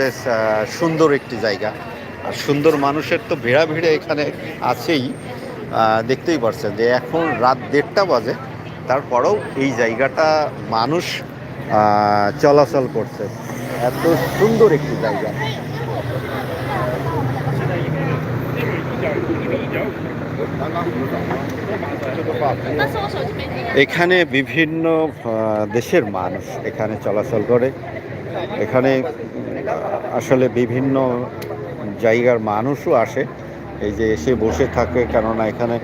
যে সুন্দর একটি জায়গা। আর সুন্দর মানুষের তো ভিড়া ভিড়ে এখানে আছেই। দেখতেই পারছেন যে, এখন রাত দেড়টা বাজে। তারপরেও এই জায়গাটা মানুষ চলাচল করছে। এত সুন্দর একটি জায়গা। এখানে বিভিন্ন দেশের মানুষ এখানে চলাচল করে। এখানে আসলে বিভিন্ন জায়গার মানুষও আসে। এই যে এসে বসে থাকে, কেননা এখানে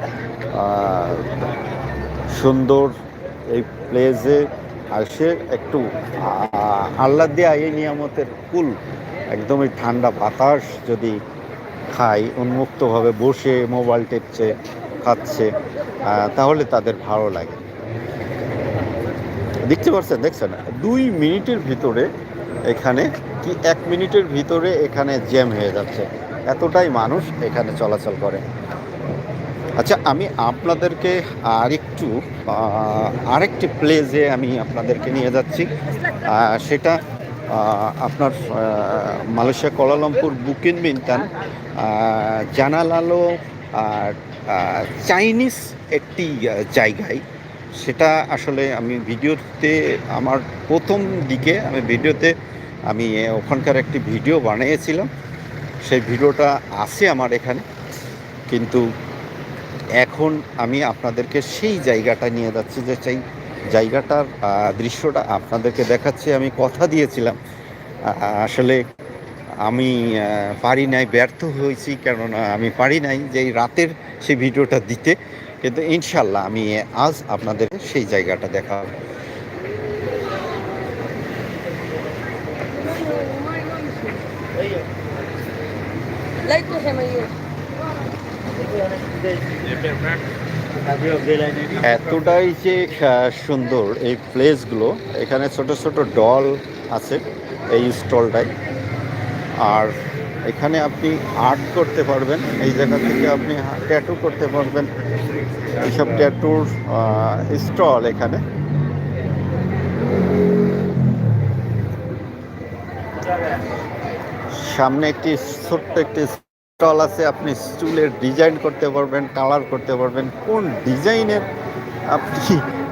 সুন্দর এই প্লেসে আসে একটু আহ্লাদ দেওয়া এই নিয়ামতের কুল। একদমই ঠান্ডা বাতাস যদি খায়, উন্মুক্তভাবে বসে মোবাইল টেপছে, খাচ্ছে তাহলে তাদের ভালো লাগে। দেখতে পাচ্ছেন দেখছেন? দুই মিনিটের ভিতরে এখানে কি এক মিনিটের ভিতরে এখানে জ্যাম হয়ে যাচ্ছে। এতটাই মানুষ এখানে চলাচল করে। আচ্ছা আমি আপনাদেরকে আরেকটু আরেকটি প্লেসে আমি আপনাদেরকে নিয়ে যাচ্ছি। সেটা আপনার Malaysia Kuala Lumpur Bukit Bintang জানালালো Chinese একটি জায়গায়। সেটা আসলে আমি ভিডিওতে, আমার প্রথম দিকে, আমি ভিডিওতে আমি ওখানকার একটি ভিডিও বানিয়েছিলাম। সেই ভিডিওটা আছে আমার এখানে। কিন্তু এখন আমি আপনাদেরকে সেই জায়গাটা নিয়ে যাচ্ছি যে সেই জায়গাটার দৃশ্যটা আপনাদেরকে দেখাচ্ছি। আমি কথা দিয়েছিলাম আসলে আমি পারি নাই, ব্যর্থ হয়েছি, কেননা আমি পারি নাই যে এই রাতের সেই ভিডিওটা দিতে। কিন্তু ইনশাল্লাহ আমি আজ আপনাদের সেই জায়গাটা দেখাবো। এতটাই যে সুন্দর এই প্লেসগুলো, এখানে ছোট ছোট ডল আছে এই স্টলটায়। আর এখানে আপনি আর্ট করতে পারবেন, এই জায়গা থেকে আপনি ট্যাটু করতে পারবেন। এইসব ট্যাটুর স্টল এখানে। সামনে একটি ছোট্ট একটি স্টল আছে, আপনি চুলের ডিজাইন করতে পারবেন, কালার করতে পারবেন, কোন ডিজাইনের আপনি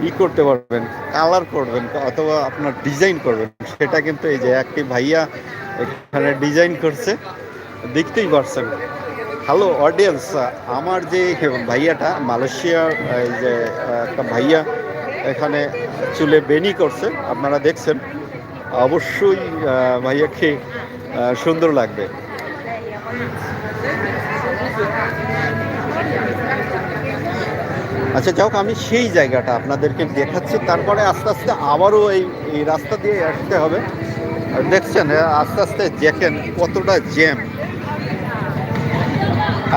ই করতে পারবেন, কালার করবেন অথবা আপনার ডিজাইন করবেন, সেটা কিন্তু এই যে একটি ভাইয়া এখানে ডিজাইন করছে, দেখতেই পারছেন। হ্যালো অডিয়েন্স আমার যে ভাইয়াটা মালয়েশিয়ার, এই যে, একটা ভাইয়া এখানে চুলে বেনি করছে, আপনারা দেখছেন। অবশ্যই ভাইয়াকে সুন্দর লাগবে। আচ্ছা যাই হোক, আমি সেই জায়গাটা আপনাদেরকে দেখাচ্ছি। তারপরে আস্তে আস্তে আবারও এই এই রাস্তা দিয়ে আসতে হবে। দেখছেন, আস্তে আস্তে দেখেন কতটা জ্যাম।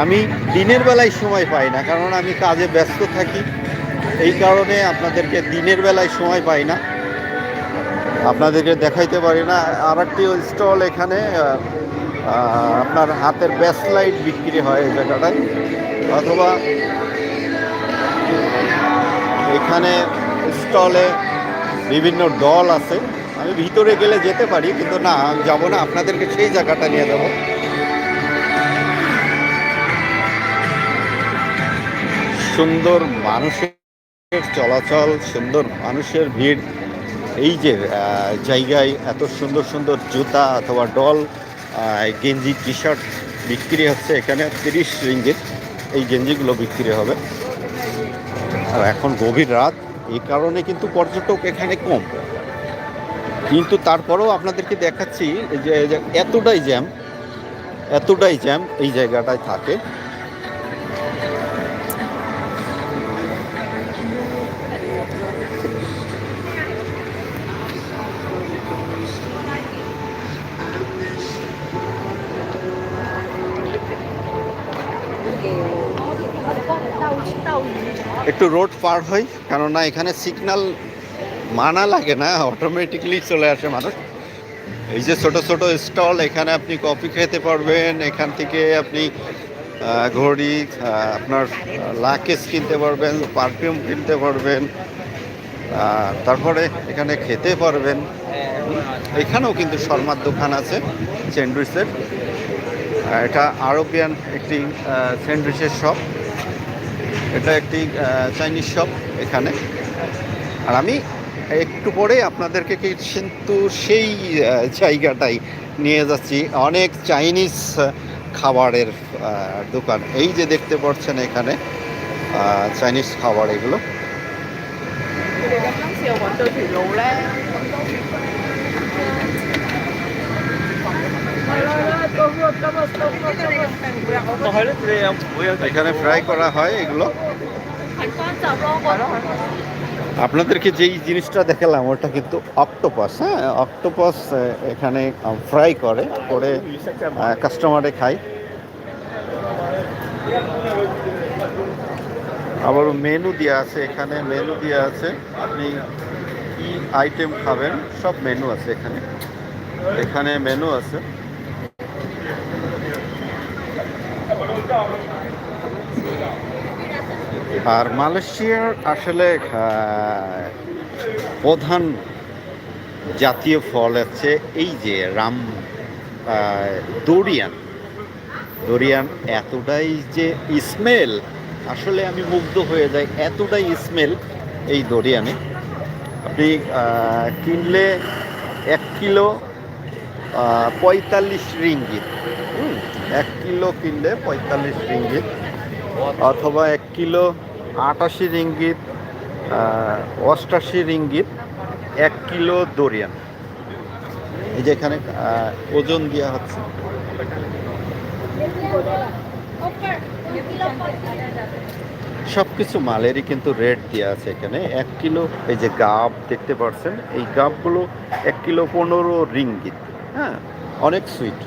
আমি দিনের বেলায় সময় পাই না, কারণ আমি কাজে ব্যস্ত থাকি। এই কারণে আপনাদেরকে দিনের বেলায় সময় পাই না। আপনাদেরকে দেখাইতে পারি না। আর একটি স্টল এখানে আপনার হাতের ব্যাসলাইট বিক্রি হয় এই জায়গাটায়। অথবা এখানে স্টলে বিভিন্ন দল আছে। আমি ভিতরে গেলে যেতে পারি, কিন্তু না যাব না। আপনাদেরকে সেই জায়গাটা নিয়ে যাব। সুন্দর মানুষের চলাচল, সুন্দর মানুষের ভিড়। এই যে জায়গায় এত সুন্দর সুন্দর জুতা অথবা ডল গেঞ্জি টি শার্ট বিক্রি হচ্ছে এখানে তিরিশ রিঙ্গিত। এই গেঞ্জিগুলো বিক্রি হবে। আর এখন গভীর রাত। এই কারণে কিন্তু পর্যটক এখানে কম। কিন্তু তারপরেও আপনাদেরকে দেখাচ্ছি যে যে এতটাই জ্যাম এতটাই জ্যাম এই জায়গাটায় থাকে। একটু রোড পার হই, কেননা এখানে সিগন্যাল মানা লাগে না অটোমেটিকলি চলে আসে মানুষ। এই যে ছোট ছোট স্টল এখানে আপনি কফি খেতে পারবেন, এখান থেকে আপনি ঘড়ি আপনার লাকেজ কিনতে পারবেন পারফিউম কিনতে পারবেন তারপরে এখানে খেতে পারবেন। এখানেও কিন্তু শর্মার দোকান আছে স্যান্ডউইচের এটা আরবিয়ান একটি স্যান্ডউইচের শপ এটা একটি চাইনিজ শপ এখানে। আর আমি একটু পরে আপনাদেরকে কিন্তু সেই জায়গাটাই নিয়ে যাচ্ছি। অনেক চাইনিজ খাবারের দোকান। এই যে দেখতে পাচ্ছেন এখানে চাইনিজ খাবার এগুলো। এখানে ফ্রাই করা হয় এগুলো। আপনাদেরকে যেই জিনিসটা দেখালাম, ওটা কিন্তু অক্টোপাস হ্যাঁ? অক্টোপাস এখানে ফ্রাই করে করে কাস্টমারে খায়। আবার মেনু দেওয়া আছে এখানে মেনু দেওয়া আছে। আপনি কি আইটেম খাবেন, সব মেনু আছে এখানে। এখানে মেনু আছে। আর মালয়েশিয়ার আসলে প্রধান জাতীয় ফল হচ্ছে এই যে রাম দরিয়ান। দরিয়ান এতটাই যে স্মেল আসলে আমি মুগ্ধ হয়ে যাই, এতটাই স্মেল এই দরিয়ানে। আপনি কিনলে এক কিলো পঁয়তাল্লিশ রিঙ্গিত। এক কিলো কিনলে পঁয়তাল্লিশ রিঙ্গিত। অথবা এক কিলো আটাশি রিঙ্গিত অষ্টাশি রিঙ্গিত, এক কিলো দরিয়ান। এই যে এখানে ওজন দেওয়া হচ্ছে। সব কিছু মালেরই কিন্তু রেট দেওয়া আছে এখানে। এক কিলো, এই যে গাব দেখতে পাচ্ছেন এই গাবগুলো এক কিলো পনেরো রিঙ্গিত হ্যাঁ? অনেক সুইট